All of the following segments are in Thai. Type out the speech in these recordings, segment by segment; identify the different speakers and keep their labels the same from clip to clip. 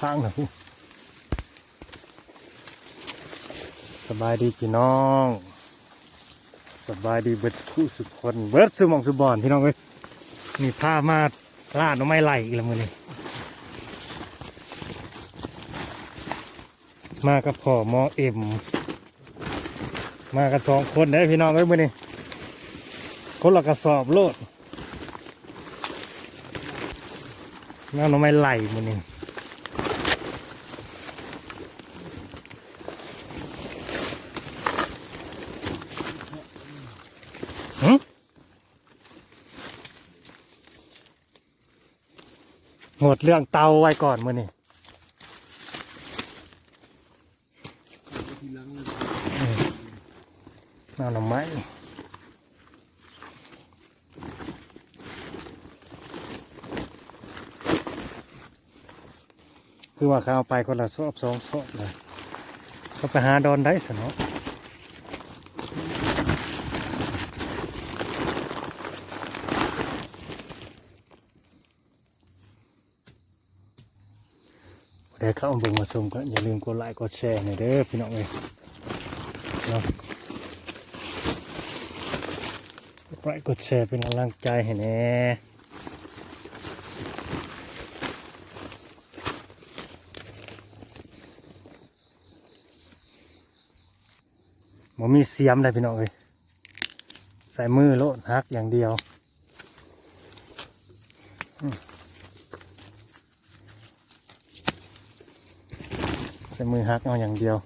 Speaker 1: ข้างนะผู้สบายดีพี่น้อง สบายดีเบิดคู่สุดคนเบิดสมองสุบอนพี่น้องเอ้ยมีผ้ามาลาดน้ำไม้ไหลอีกแล้วมือนี้มากับพ่อหมอเอ็ม มากันสองคนได้พี่น้องเอ้ยมือนี้คนละกระสอบโลดน้ำน้ำไม้ไหลมือนี้ ดเรื่องเตาไว้ก่อนมือนี้น้ำหน่อไม้คือว่าเขาเอาไปคนละสอบสองสอบเลยเขาไปหาดอนได้สนอ เดี๋ยวเข้าเบิ่งมาชมก็อย่าลืมกดไลค์กดแชร์หน่อยเด้อพี่น้องเอ้ยเนาะกดไลค์กดแชร์เป็นกำลังใจให้แน่บ่มีเสียมเลยพี่น้องเอ้ยใส่มือโลดฮักอย่างเดียว ใส่มือฮักเอาอย่างเดียว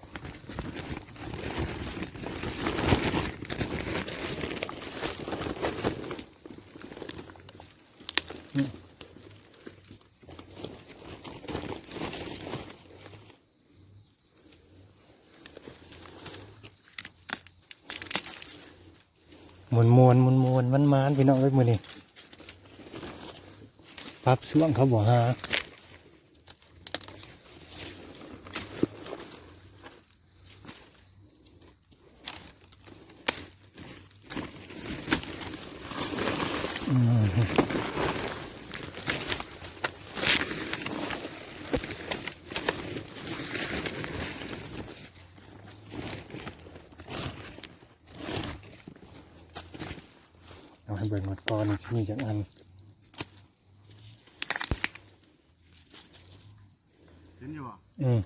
Speaker 1: มวนมวนมวนมวนมันมานพี่น้องเอ้ยมือนี่พับช่วงเขาบอกฮะ เอาให้เบิ่งหมดก่อนสิมีจังอัน
Speaker 2: เห็นอยู่ป่ะ
Speaker 1: อืม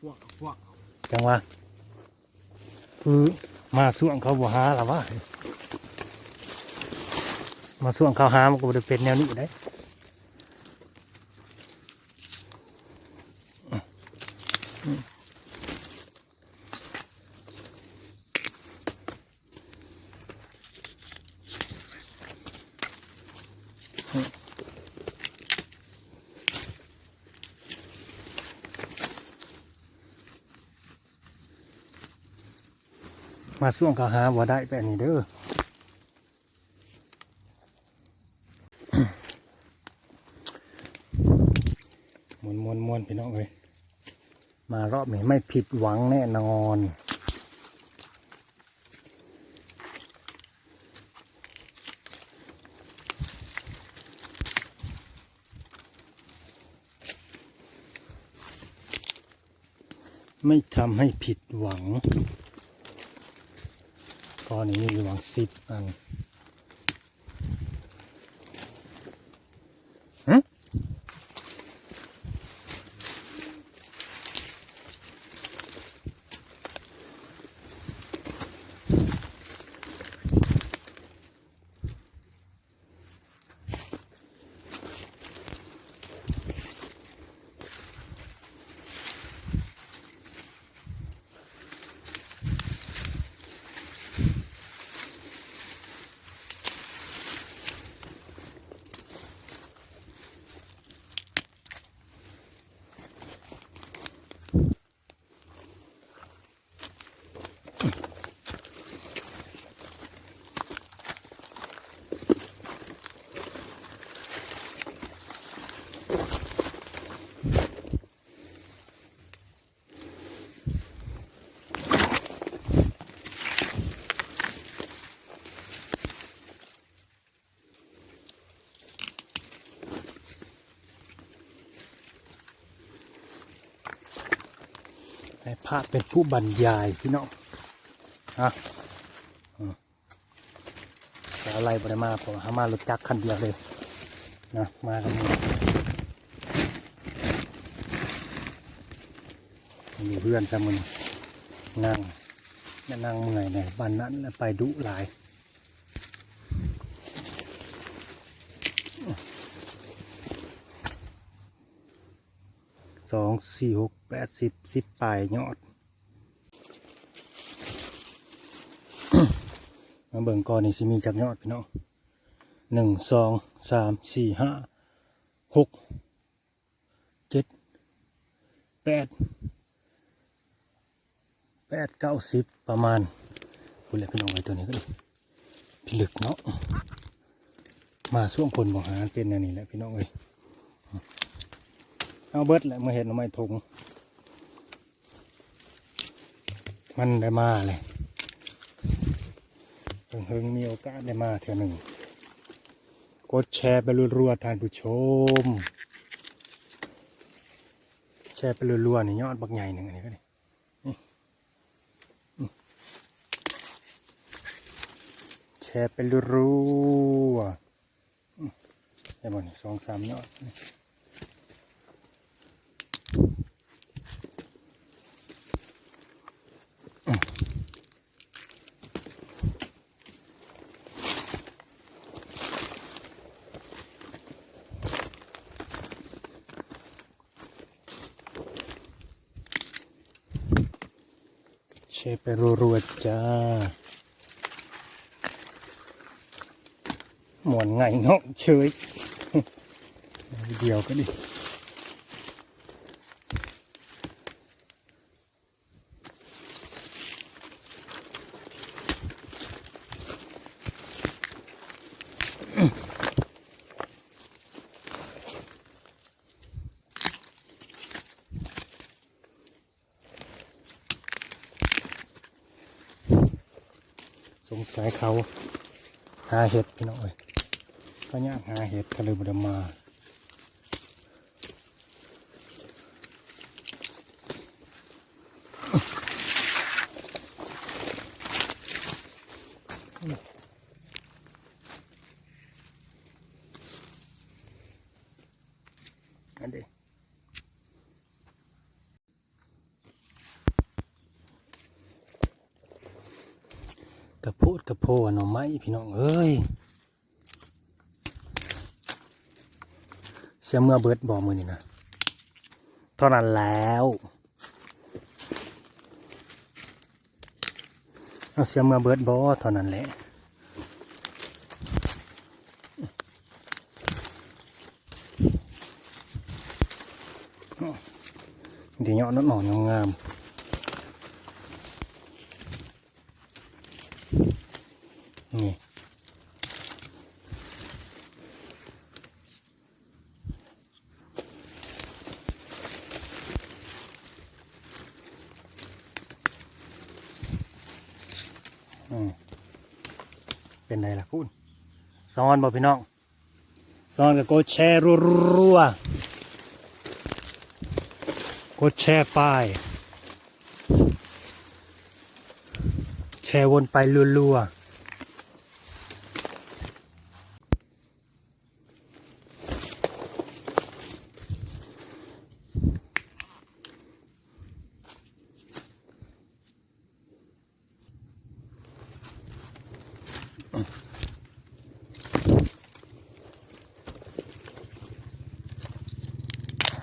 Speaker 2: พวกพวก
Speaker 1: จังว่าคือมาส่วงเขาบอกหาหรอวะมาส่วงเขาหามันก็บ่ได้เป็นแนวนี้ได้ มาส่วงเขาหาบ่ได้แบบนี้เด้อมวนมวนมวนพี่น้องเลยมารอบนี้ไม่ผิดหวังแน่นอนไม่ทำให้ผิดหวัง ก้อนนี้มีหวังสิบอัน พระเป็นผู้บรรยายพี่น้องฮะอืมแต่อะไรบริมาผมหามารถจักรคันเดียวเลยนะมากันนี่มีเพื่อนจะมึงนั่งนั่งเมื่อยในี่ยบ้านนั้นไปดุหลาย องสี่หกแปดสิบสิบปลายยอด มาเบิ่งก่อนนี่สิมีจากยอดพี่น้องหนึ่งสองสามสี่ห้าหกเจ็ดแปดแปดเก้าสิบประมาณคุณเล็กพี่น้องไว้ตัวนี้ก็ดีพิลึกเนาะมาช่วงคนบอกหาเป็นอันนี้แหละพี่น้องเอ้ย เอาเบิดแหละมาเห็นหน่อไม้ทงมันได้มาเลยเพิ่งเพิ่งมีโอกาสได้มาเท่าหนึ่งกดแชร์ไปรัวๆท่านผู้ชม แชร์ไปรัวๆนี่ยอดบักใหญ่หนึ่งอันนี้ก็ได้แชร์ไปรัวๆอืมได้บ่นสองสามยอด เชฟไปรัวๆจ้าหมอนไงเนาะเฉยเดียวก็ดี สงสัยเขาหาเห็ดพี่น้องเอ้ยก็ยากหาเห็ดก็เลยบ่ได้มา กระโพดกระโพหน่อไม้พี่น้องเอ้ยเสียเมื่อเบิดบอมือนี่นะเท่านั้นแล้วเอาเสียเมื่อเบิดบอเท่านั้นแหละดีเนาะนหนอนงามๆ เป็นไรล่ะพูดซ้อนบอกพี่น้องซ้อนกับกดแชร์รัวๆกดแชร์ไปแชร์วนไปรัวๆ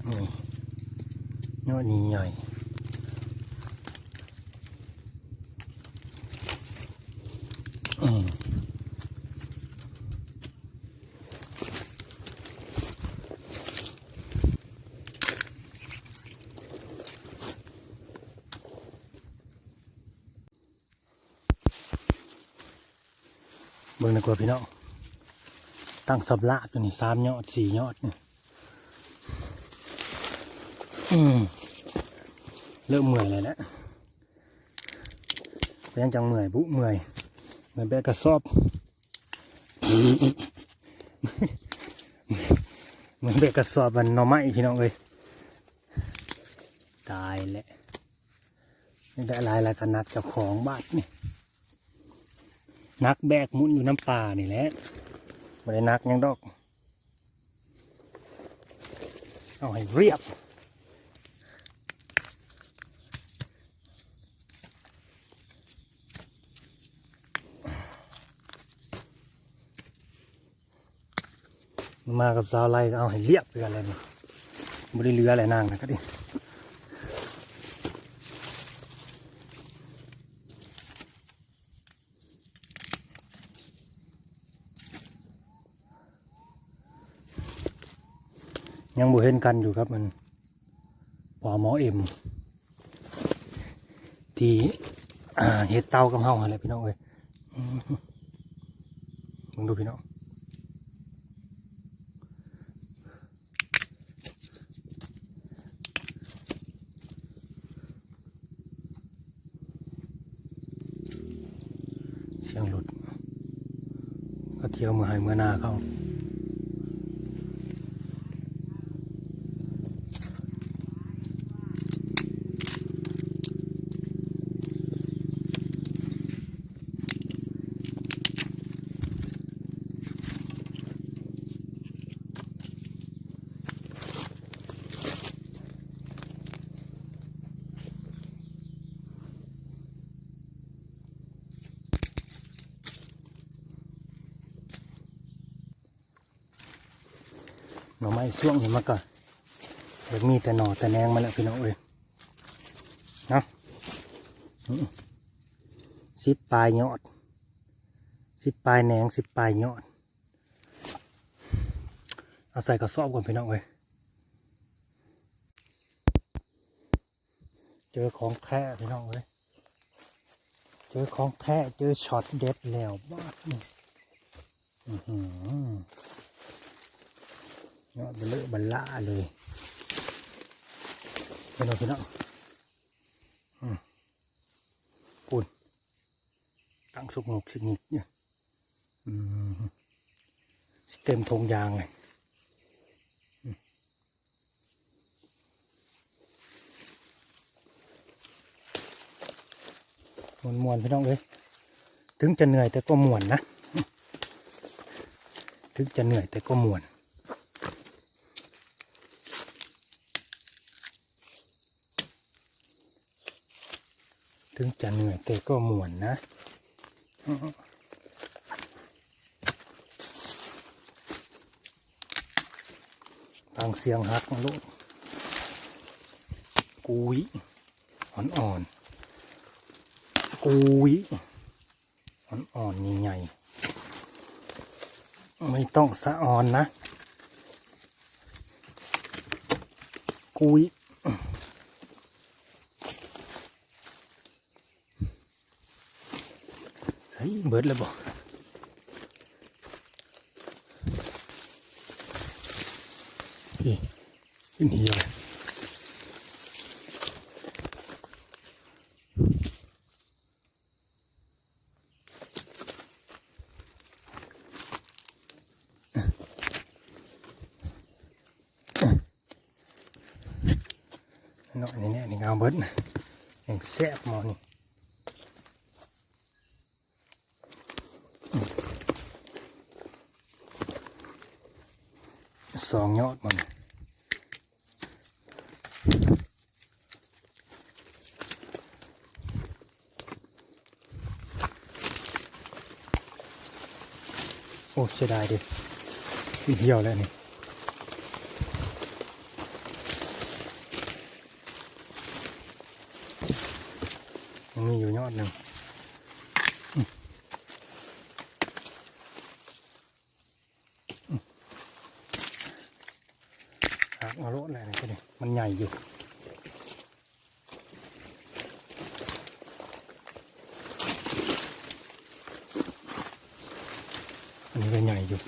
Speaker 1: นี่ยอดนี้ใหญ่อืม เบิ่งดีกว่าพี่น้องตั้งสับละตัวนี้สามยอดสี่ยอดเนี่ยอืมเริ่มเมื่อยเลยแหละแต่ยังจังเมื่อยบุเมื่อย มือนแบกกระสอบมือนแบกกระสอบมันหน่อไม้พี่น้องเลยตายแหละนี่ได้หลายล้วก็นักเจ้าของบ้านนี่นักแบกหมุนอยู่น้ำป่านี่แหละไม่ได้นักยังดอก เอาให้เรียบ มากับสาวไล่เอาให้เรียบไปกันเลยนี่ไม่ได้เหลืออะไรนางนะก็ดิยังบ่เห็นกันอยู่ครับมันปอหมอเอ็มที่เฮ็ดเตากับเฮาอะไรพี่น้องเอ้ยมึงดูพี่น้อง เสียงหลุด ก็เที่ยวมือให้เมื่อหนาเขา น่อไม้ช่วงนี้มาก่อนเดี๋ยวมีแต่หน่อแต่แนงมาแล้วพี่น้องเอ้ยเนาะสิบปลายยอดสิบปลายแนงสิบปลายยอดเอาใส่กระสอบก่อนพี่น้องเอ้ยเจอของแท้พี่น้องเอ้ยเจอของแท้เจอช็อตเด็ดแล้วบ้าอือหือ ยอดเบลอะบัลล่าเลยพี่น้องพี่น้องอืมปุ่นตั้งสุกงกสิกนิกเนี่ยอืมเต็มธงยางเลยมวนมวนพี่น้องเลยถึงจะเหนื่อยแต่ก็มวนนะ ถึงจะเหนื่อยแต่ก็มวน ถึงจะเหนื่อยแต่ก็ม่วนนะฟังเสียงฮักลูกกุยอ่อนๆกุยอ่อนๆใหญ่ๆไม่ต้องสะอ่อนนะกุย ใส่ เบิดแล้วบอกพี่ขึ้นเหี่ยวเนาะนี่เนี่ยนี่เอาเบิดนะยังแซ่บหมอนี่ สองยอดมันโอ้เสียดายดิเหี่ยวแล้วนี่ยังมีอยู่ยอดหนึ่ง หักมาโลดเลยนะก็ดิมันใหญ่อยู่อันนี้ก็ใหญ่อยู่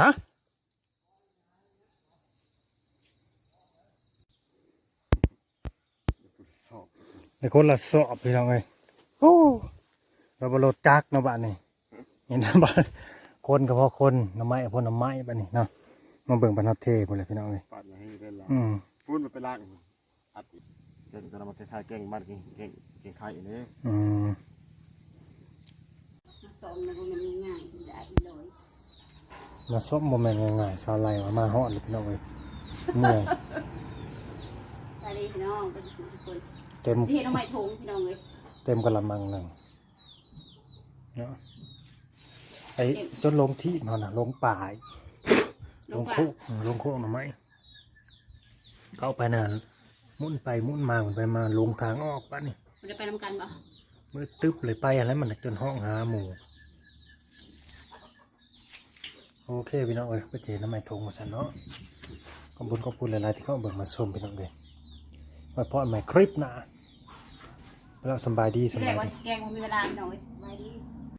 Speaker 1: ฮะ
Speaker 2: สอบ
Speaker 1: ในคนละสอบพี่น้องเลยโอ้ เราบรถจักรเนาะบ้านนี่เห็นนะบ้านคนก็เพราะคนน้ำไม้พ่นน้ำไม้บ้านนี่เนาะมาเบิ่งบรรทัดเทพุ่นเลยพี่น้องเลย
Speaker 2: ปัดมาให้ได้ละ
Speaker 1: อืม
Speaker 2: พูดมันไปลากอัดอีกเก่งแต่เรามาไทยๆเก่งบ้านเก่งเก่งเก่งไทยนี่
Speaker 1: อืม
Speaker 3: มาซ้อมแล้วก็มันง่ายๆได้เลย
Speaker 1: มาซบโมเมนต์ง่ายๆสาวไล่มามาฮอดเลยพี่น้องเลยเหนื่อย
Speaker 3: ไปเลยพี่น้องก็จะทุกคน
Speaker 1: เต็ม
Speaker 3: สิเห็นเอาไม้ทงพี่น้องเลย
Speaker 1: เต็มกระมังหนึ่ง เนาะไอ้จนลงที่มันน่ะลงป่าย
Speaker 3: ล
Speaker 1: ล
Speaker 3: ง
Speaker 1: ง
Speaker 3: ปลา
Speaker 1: คุกลงคุกหน่อไม้เข้าไปนั่นหมุนไปหมุนมาหมุนไปมาลงทางออกปะนี่
Speaker 3: มันจะไปนำกันปะ
Speaker 1: มือตึ๊บเลยไปอะไรมันน่ะจนห้องหาหมูโอเคพี่น้องเอ้ยไปเจอน้ำไม้ทงมาสันเนาะขอบคุณขอบคุณหลายๆที่เข้ามาเบิ่งมาชมพี่น้องเลยไว้พอใหม่คลิปหน้าแล้วสำบายดีส
Speaker 3: ที่แร
Speaker 1: บากย
Speaker 3: ว่า
Speaker 1: ดี
Speaker 3: แกงมันมีเวลาพี่น้องเลยไปดี